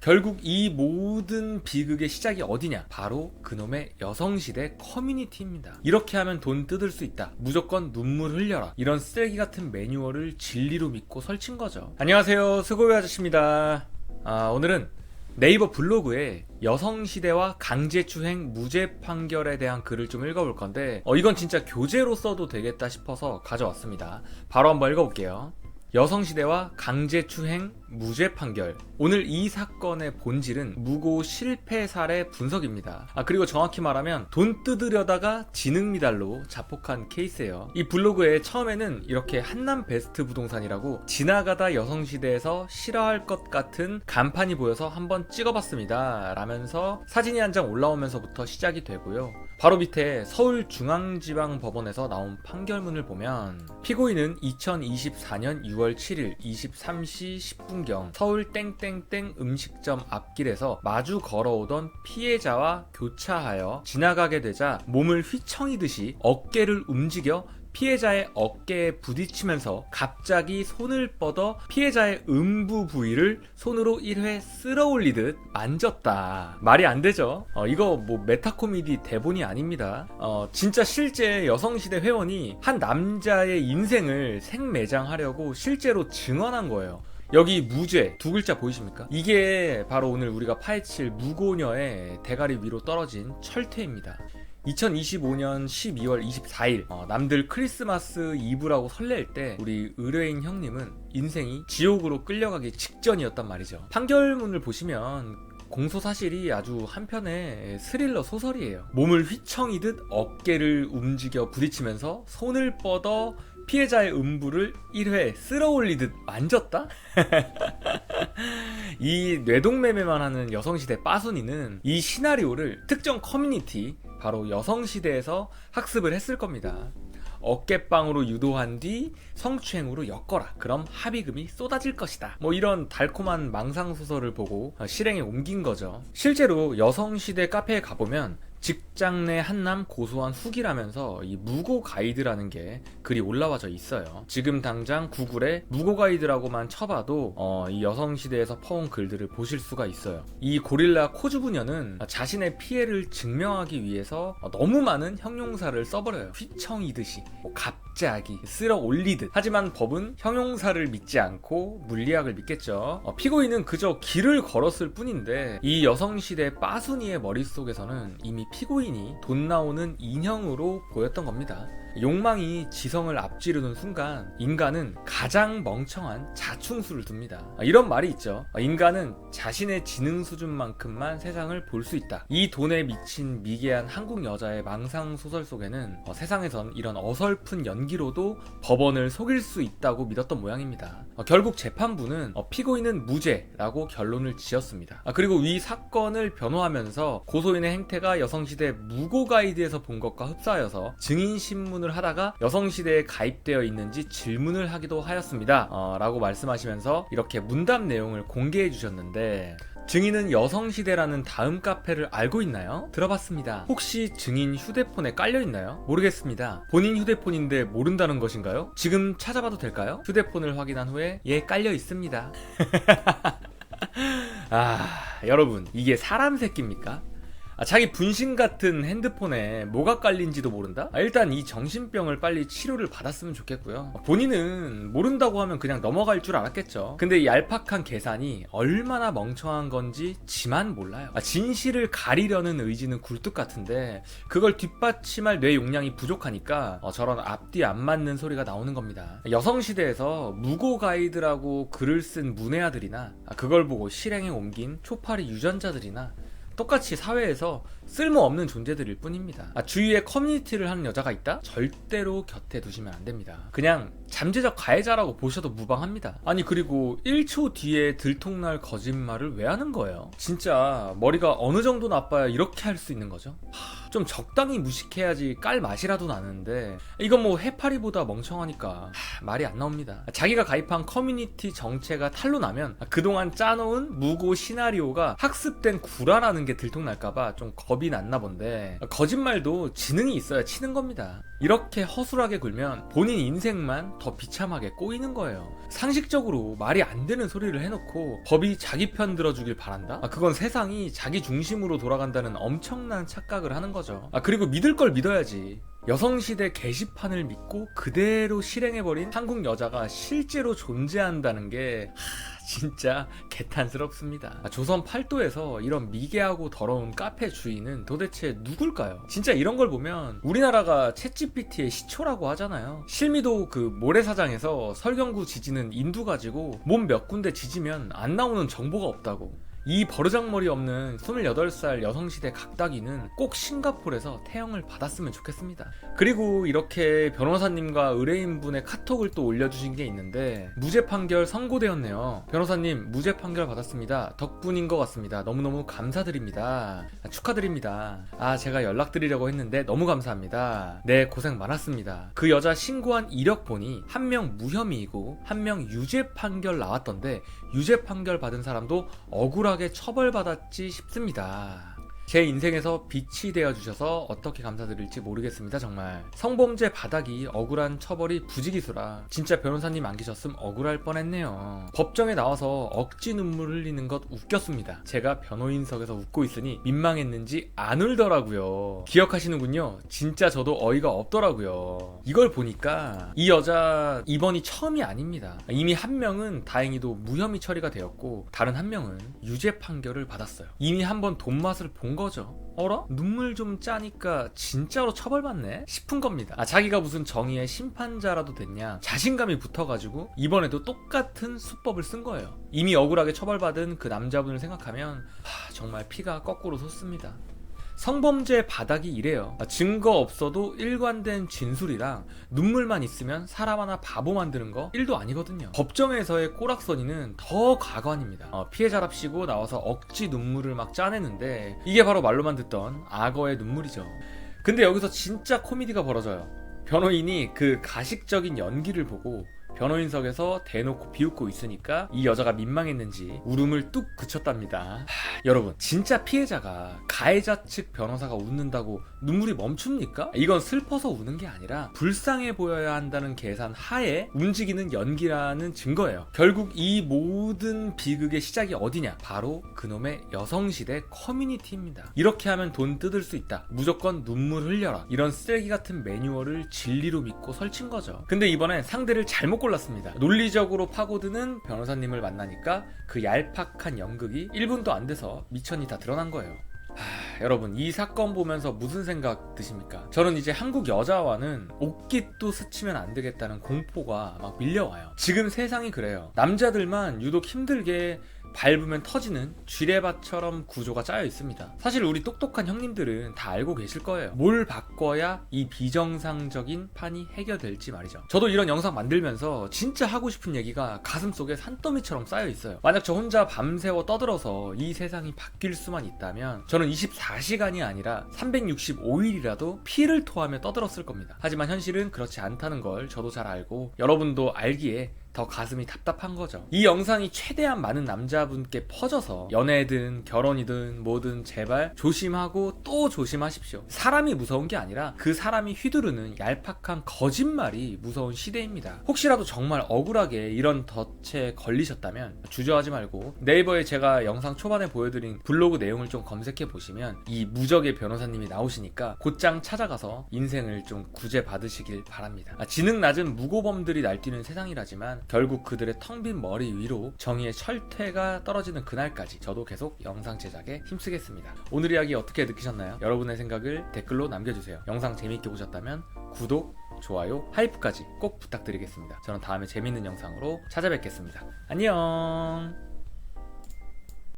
결국 이 모든 비극의 시작이 어디냐? 바로 그놈의 여성시대 커뮤니티입니다. 이렇게 하면 돈 뜯을 수 있다. 무조건 눈물 흘려라. 이런 쓰레기 같은 매뉴얼을 진리로 믿고 설친 거죠. 안녕하세요. 수고의 아저씨입니다. 아, 오늘은 네이버 블로그에 여성시대와 강제추행 무죄 판결에 대한 글을 좀 읽어볼 건데, 어, 이건 진짜 교재로 써도 되겠다 싶어서 가져왔습니다. 바로 한번 읽어볼게요. 여성시대와 강제추행 무죄 판결. 오늘 이 사건의 본질은 무고 실패 사례 분석입니다. 아, 그리고 정확히 말하면 돈 뜯으려다가 지능 미달로 자폭한 케이스예요. 이 블로그에 처음에는 이렇게 한남 베스트 부동산이라고 지나가다 여성시대에서 싫어할 것 같은 간판이 보여서 한번 찍어봤습니다. 라면서 사진이 한 장 올라오면서부터 시작이 되고요. 바로 밑에 서울중앙지방법원에서 나온 판결문을 보면 피고인은 2024년 6월 7일 23시 10분경 서울 땡땡 땡 음식점 앞길에서 마주 걸어오던 피해자와 교차하여 지나가게 되자 몸을 휘청이듯이 어깨를 움직여 피해자의 어깨에 부딪히면서 갑자기 손을 뻗어 피해자의 음부 부위를 손으로 1회 쓸어 올리듯 만졌다. 말이 안 되죠? 어, 이거 뭐 메타코미디 대본이 아닙니다. 어, 진짜 실제 여성시대 회원이 한 남자의 인생을 생매장하려고 실제로 증언한 거예요. 여기 무죄 두 글자 보이십니까? 이게 바로 오늘 우리가 파헤칠 무고녀의 대가리 위로 떨어진 철퇴입니다. 2025년 12월 24일 어, 남들 크리스마스 이브라고 설렐 때 우리 의뢰인 형님은 인생이 지옥으로 끌려가기 직전이었단 말이죠. 판결문을 보시면 공소 사실이 아주 한편의 스릴러 소설이에요. 몸을 휘청이듯 어깨를 움직여 부딪히면서 손을 뻗어 피해자의 음부를 1회 쓸어 올리듯 만졌다? 이 뇌동매매만 하는 여성시대 빠순이는 이 시나리오를 특정 커뮤니티, 바로 여성시대에서 학습을 했을 겁니다. 어깨빵으로 유도한 뒤 성추행으로 엮어라. 그럼 합의금이 쏟아질 것이다. 뭐 이런 달콤한 망상소설을 보고 실행에 옮긴 거죠. 실제로 여성시대 카페에 가보면 직장 내 한남 고소한 후기라면서 이 무고 가이드라는 게 글이 올라와져 있어요. 지금 당장 구글에 무고 가이드라고만 쳐봐도 어, 이 여성 시대에서 퍼온 글들을 보실 수가 있어요. 이 고릴라 코즈부녀는 자신의 피해를 증명하기 위해서 너무 많은 형용사를 써버려요. 휘청이듯이 뭐 갑 자기 쓸어 올리듯. 하지만 법은 형용사를 믿지 않고 물리학을 믿겠죠. 어, 피고인은 그저 길을 걸었을 뿐인데 이 여성 시대 빠순이의 머릿속에서는 이미 피고인이 돈 나오는 인형으로 보였던 겁니다. 욕망이 지성을 앞지르는 순간 인간은 가장 멍청한 자충수를 둡니다. 이런 말이 있죠. 인간은 자신의 지능 수준만큼만 세상을 볼 수 있다. 이 돈에 미친 미개한 한국 여자의 망상 소설 속에는 어, 세상에선 이런 어설픈 연기로도 법원을 속일 수 있다고 믿었던 모양입니다. 어, 결국 재판부는 어, 피고인은 무죄라고 결론을 지었습니다. 아, 그리고 이 사건을 변호하면서 고소인의 행태가 여성시대 무고 가이드에서 본 것과 흡사하여서 증인 신문을 질문을 하다가 여성시대에 가입되어 있는지 질문을 하기도 하였습니다. 어, 라고 말씀하시면서 이렇게 문답 내용을 공개해 주셨는데 증인은 여성시대라는 다음 카페를 알고 있나요? 들어봤습니다. 혹시 증인 휴대폰에 깔려있나요? 모르겠습니다. 본인 휴대폰인데 모른다는 것인가요? 지금 찾아봐도 될까요? 휴대폰을 확인한 후에 예, 깔려 있습니다. 아, 여러분, 이게 사람 새끼입니까? 아, 자기 분신 같은 핸드폰에 뭐가 깔린지도 모른다? 아, 일단 이 정신병을 빨리 치료를 받았으면 좋겠고요. 아, 본인은 모른다고 하면 그냥 넘어갈 줄 알았겠죠. 근데 이 얄팍한 계산이 얼마나 멍청한 건지 지만 몰라요. 아, 진실을 가리려는 의지는 굴뚝 같은데 그걸 뒷받침할 뇌 용량이 부족하니까 어, 저런 앞뒤 안 맞는 소리가 나오는 겁니다. 여성시대에서 무고 가이드라고 글을 쓴 문외아들이나 아, 그걸 보고 실행에 옮긴 초파리 유전자들이나 똑같이 사회에서 쓸모없는 존재들일 뿐입니다. 아, 주위에 커뮤니티를 하는 여자가 있다? 절대로 곁에 두시면 안 됩니다. 그냥 잠재적 가해자라고 보셔도 무방합니다. 아니 그리고 1초 뒤에 들통날 거짓말을 왜 하는 거예요? 진짜 머리가 어느 정도 나빠야 이렇게 할 수 있는 거죠? 하... 좀 적당히 무식해야지 깔 맛이라도 나는데 이건 뭐 해파리보다 멍청하니까 하, 말이 안 나옵니다. 자기가 가입한 커뮤니티 정체가 탄로 나면 그동안 짜놓은 무고 시나리오가 학습된 구라라는 게 들통날까봐 좀 겁이 났나 본데 거짓말도 지능이 있어야 치는 겁니다. 이렇게 허술하게 굴면 본인 인생만 더 비참하게 꼬이는 거예요. 상식적으로 말이 안 되는 소리를 해놓고 법이 자기 편 들어주길 바란다? 아, 그건 세상이 자기 중심으로 돌아간다는 엄청난 착각을 하는 거죠. 아, 그리고 믿을 걸 믿어야지. 여성시대 게시판을 믿고 그대로 실행해버린 한국 여자가 실제로 존재한다는 게 하, 진짜 개탄스럽습니다. 아, 조선 팔도에서 이런 미개하고 더러운 카페 주인은 도대체 누굴까요? 진짜 이런 걸 보면 우리나라가 챗GPT의 시초라고 하잖아요. 실미도 그 모래사장에서 설경구 지지는 인두 가지고 몸 몇 군데 지지면 안 나오는 정보가 없다고. 이 버르장머리 없는 28살 여성시대 각다기는 꼭 싱가폴에서 태형을 받았으면 좋겠습니다. 그리고 이렇게 변호사님과 의뢰인분의 카톡을 또 올려주신 게 있는데 무죄 판결 선고되었네요. 변호사님 무죄 판결 받았습니다. 덕분인 것 같습니다. 너무너무 감사드립니다. 아, 축하드립니다. 아 제가 연락드리려고 했는데 너무 감사합니다. 네 고생 많았습니다. 그 여자 신고한 이력 보니 한 명 무혐의이고 한 명 유죄 판결 나왔던데 유죄 판결 받은 사람도 억울하게 처벌받았지 싶습니다. 제 인생에서 빛이 되어 주셔서 어떻게 감사드릴지 모르겠습니다 정말. 성범죄 바닥이 억울한 처벌이 부지기수라 진짜 변호사님 안 계셨음 억울할 뻔했네요. 법정에 나와서 억지 눈물 흘리는 것 웃겼습니다. 제가 변호인석에서 웃고 있으니 민망했는지 안 울더라고요. 기억하시는군요. 진짜 저도 어이가 없더라고요. 이걸 보니까 이 여자 이번이 처음이 아닙니다. 이미 한 명은 다행히도 무혐의 처리가 되었고 다른 한 명은 유죄 판결을 받았어요. 이미 한 번 돈 맛을 본 거죠. 어라? 눈물 좀 짜니까 진짜로 처벌받네? 싶은 겁니다. 아, 자기가 무슨 정의의 심판자라도 됐냐? 자신감이 붙어가지고 이번에도 똑같은 수법을 쓴 거예요. 이미 억울하게 처벌받은 그 남자분을 생각하면 하, 정말 피가 거꾸로 솟습니다. 성범죄 바닥이 이래요. 아, 증거 없어도 일관된 진술이랑 눈물만 있으면 사람 하나 바보 만드는 거 1도 아니거든요. 법정에서의 꼬락서니는 더 가관입니다. 어, 피해자랍시고 나와서 억지 눈물을 막 짜내는데 이게 바로 말로만 듣던 악어의 눈물이죠. 근데 여기서 진짜 코미디가 벌어져요. 변호인이 그 가식적인 연기를 보고 변호인석에서 대놓고 비웃고 있으니까 이 여자가 민망했는지 울음을 뚝 그쳤답니다. 하, 여러분, 진짜 피해자가 가해자 측 변호사가 웃는다고 눈물이 멈춥니까? 이건 슬퍼서 우는 게 아니라 불쌍해 보여야 한다는 계산 하에 움직이는 연기라는 증거예요. 결국 이 모든 비극의 시작이 어디냐? 바로 그놈의 여성시대 커뮤니티입니다. 이렇게 하면 돈 뜯을 수 있다. 무조건 눈물 흘려라. 이런 쓰레기 같은 매뉴얼을 진리로 믿고 설친 거죠. 근데 이번엔 상대를 잘못 골 랐습니다. 논리적으로 파고드는 변호사님을 만나니까 그 얄팍한 연극이 1분도 안 돼서 미천이 다 드러난 거예요. 하, 여러분 이 사건 보면서 무슨 생각 드십니까? 저는 이제 한국 여자와는 옷깃도 스치면 안 되겠다는 공포가 막 밀려와요. 지금 세상이 그래요. 남자들만 유독 힘들게 밟으면 터지는 쥐레밭처럼 구조가 짜여 있습니다. 사실 우리 똑똑한 형님들은 다 알고 계실 거예요. 뭘 바꿔야 이 비정상적인 판이 해결될지 말이죠. 저도 이런 영상 만들면서 진짜 하고 싶은 얘기가 가슴속에 산더미처럼 쌓여 있어요. 만약 저 혼자 밤새워 떠들어서 이 세상이 바뀔 수만 있다면 저는 24시간이 아니라 365일이라도 피를 토하며 떠들었을 겁니다. 하지만 현실은 그렇지 않다는 걸 저도 잘 알고 여러분도 알기에 더 가슴이 답답한 거죠. 이 영상이 최대한 많은 남자분께 퍼져서 연애든 결혼이든 뭐든 제발 조심하고 또 조심하십시오. 사람이 무서운 게 아니라 그 사람이 휘두르는 얄팍한 거짓말이 무서운 시대입니다. 혹시라도 정말 억울하게 이런 덫에 걸리셨다면 주저하지 말고 네이버에 제가 영상 초반에 보여드린 블로그 내용을 좀 검색해 보시면 이 무적의 변호사님이 나오시니까 곧장 찾아가서 인생을 좀 구제 받으시길 바랍니다. 아, 지능 낮은 무고범들이 날뛰는 세상이라지만 결국 그들의 텅 빈 머리 위로 정의의 철퇴가 떨어지는 그날까지 저도 계속 영상 제작에 힘쓰겠습니다. 오늘 이야기 어떻게 느끼셨나요? 여러분의 생각을 댓글로 남겨주세요. 영상 재밌게 보셨다면 구독, 좋아요, 하이프까지 꼭 부탁드리겠습니다. 저는 다음에 재밌는 영상으로 찾아뵙겠습니다. 안녕!